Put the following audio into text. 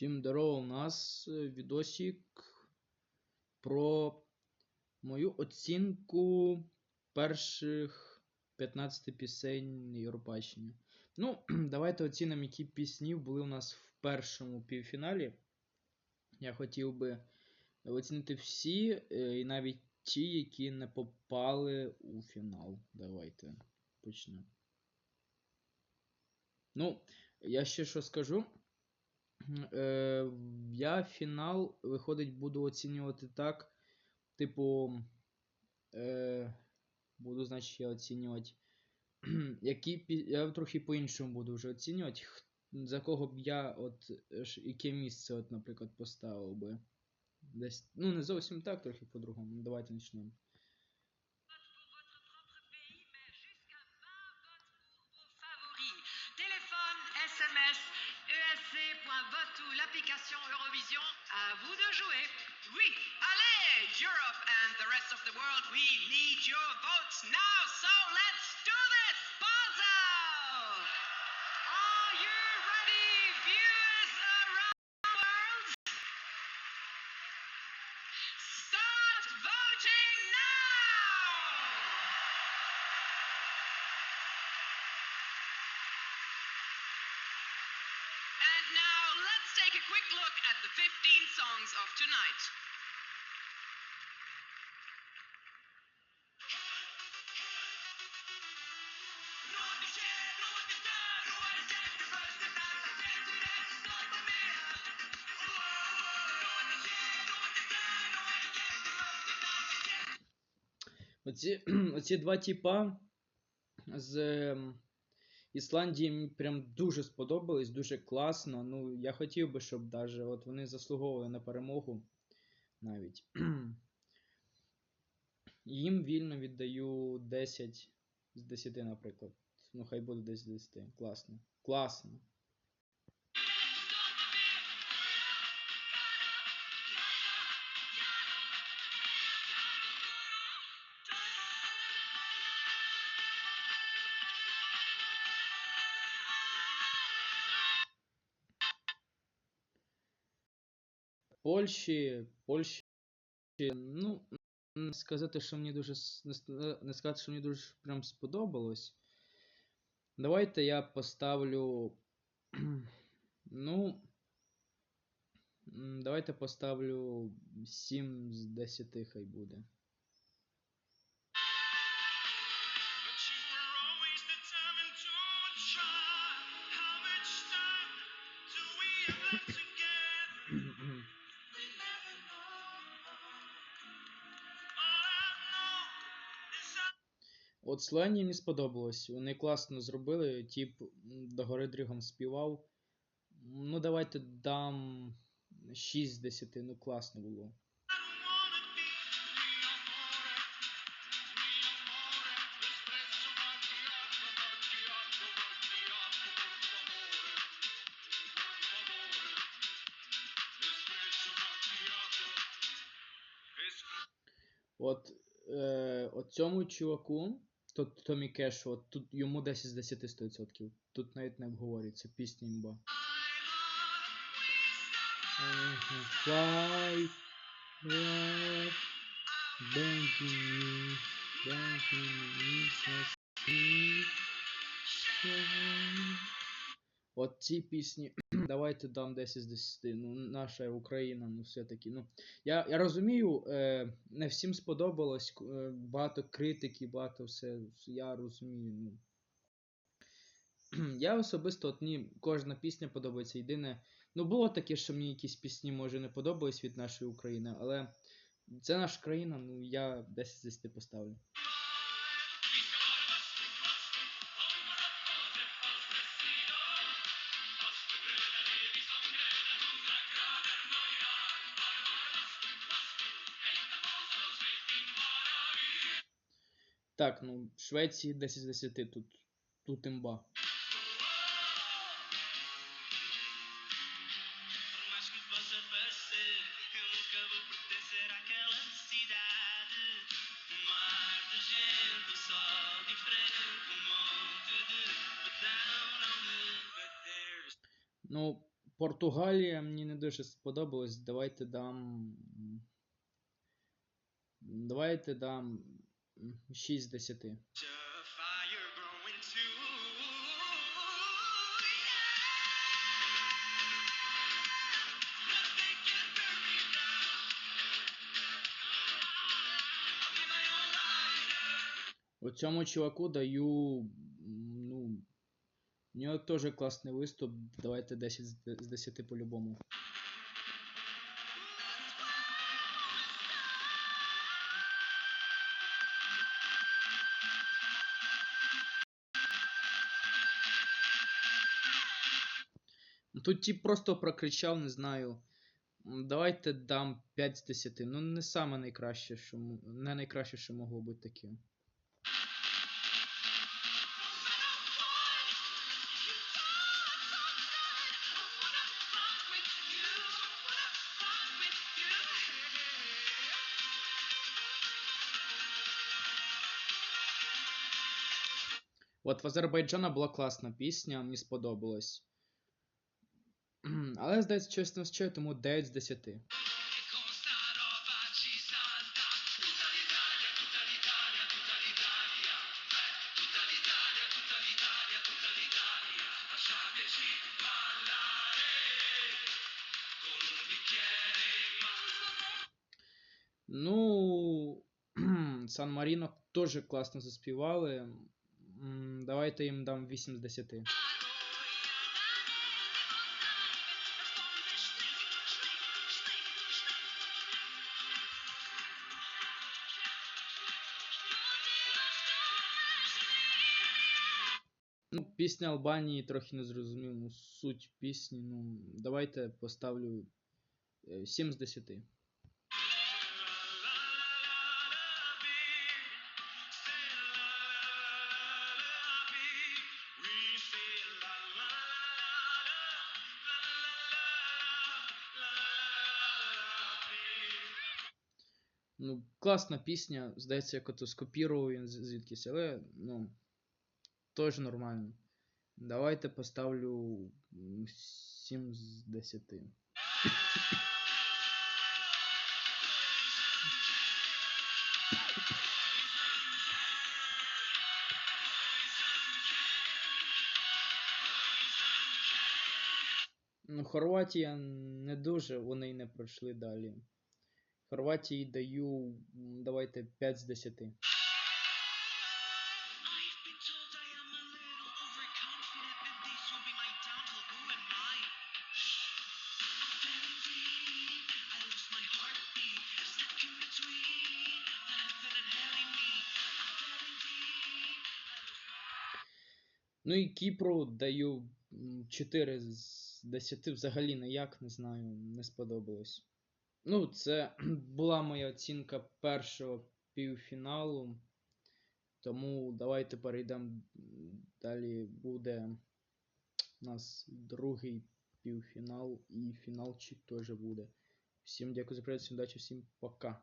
Всім здорово, у нас е, відосик про мою оцінку перших 15 пісень Євробачення. Ну, давайте оцінимо, які пісні були у нас в першому півфіналі. Я хотів би оцінити всі, е, і навіть ті, які не попали у фінал. Давайте почнемо. Ну, я ще що скажу. Е, я фінал, виходить, буду оцінювати так. Типу. Е, буду, значить, оцінювати. Які, я трохи по-іншому буду вже оцінювати. За кого б я, от, яке місце, от, наприклад, поставив би. Десь, ну, не зовсім так, трохи по-другому. Давайте почнемо. L'application Eurovision, à vous de jouer. Oui, allez, Europe and the rest of the world, we need your votes now, so let's take a quick look at the 15 songs of tonight. Оці, оці два типа з ем, Ісландії мені прям дуже сподобались, дуже класно. Ну, я хотів би, щоб даже от вони заслуговували на перемогу навіть. Їм вільно віддаю 10 з 10, наприклад. Ну, хай буде 10 з 10. Класно. Класно. Польщі, Польщі, ну, не сказати, що мені дуже с- не ска- не сказати, що мені дуже прям сподобалось. Давайте я поставлю. Ну. м, Давайте поставлю 7 з 10 хай буде. But От Слені мені сподобалось. Вони класно зробили. Тіп догори дрігом співав. Ну, давайте дам 6 з 10. Ну, класно було. От, е, от цьому чуваку, то, Томі Кешу, от тут йому 10 з 10 100%. Тут навіть не обговорюється пісня імба. От ці пісні, давайте дам 10 з 10. Ну, наша Україна, ну все-таки. Ну, я, я розумію, е, не всім сподобалось, е, багато критики, багато все. Я розумію. Ну. Я особисто от мені кожна пісня подобається. Єдине, ну було таке, що мені якісь пісні може не подобались від нашої України, але це наша країна, ну я 10 з 10 поставлю. Так, ну, Швеції 10 з 10 тут, тут імба. Um um. Ну, Португалія мені не дуже сподобалось. Давайте дам. Давайте дам 6 з 10. A fire growing too. Nothing can burn me now. I'll be my own lighter. У цьому чуваку даю. м, Ну. У нього теж класний виступ. Давайте 10 з де- з 10 по-любому. Тут тип просто прокричав, не знаю. Давайте дам 5 з 10. Ну, не саме найкраще, що не найкраще, що могло бути таке. От в Азербайджана була класна пісня, мені сподобалось. Але, здається, чесно вчаю, тому 9 з 10. Questa roba ci salta. Tutta l'Italia, tutta l'Italia, tutta l'Italia. Eh, tutta l'Italia, tutta l'Italia, tutta l'Italia. Lasciateci ballare con un bicchiere in mano. Ну, Сан Маріно теж класно заспівали. Давайте їм дам 8 з 10. Ну, пісня Албанії трохи не зрозумів, суть пісні. Ну, давайте поставлю е, 7 з 10. Ну, класна пісня, здається, як ото скопірував він звідкись, але ну, теж нормально. Давайте поставлю м, 7 з 10. Ну, Хорватія не дуже, вони й не пройшли далі. Хорватії даю, давайте 5 з 10. Ну і Кіпру даю 4 з 10 взагалі ніяк, не знаю, не сподобалось. Ну, це була моя оцінка першого півфіналу. Тому давайте перейдемо. Далі буде у нас другий півфінал і фіналчик теж буде. Всім дякую за перегляд, всім удачі, всім пока.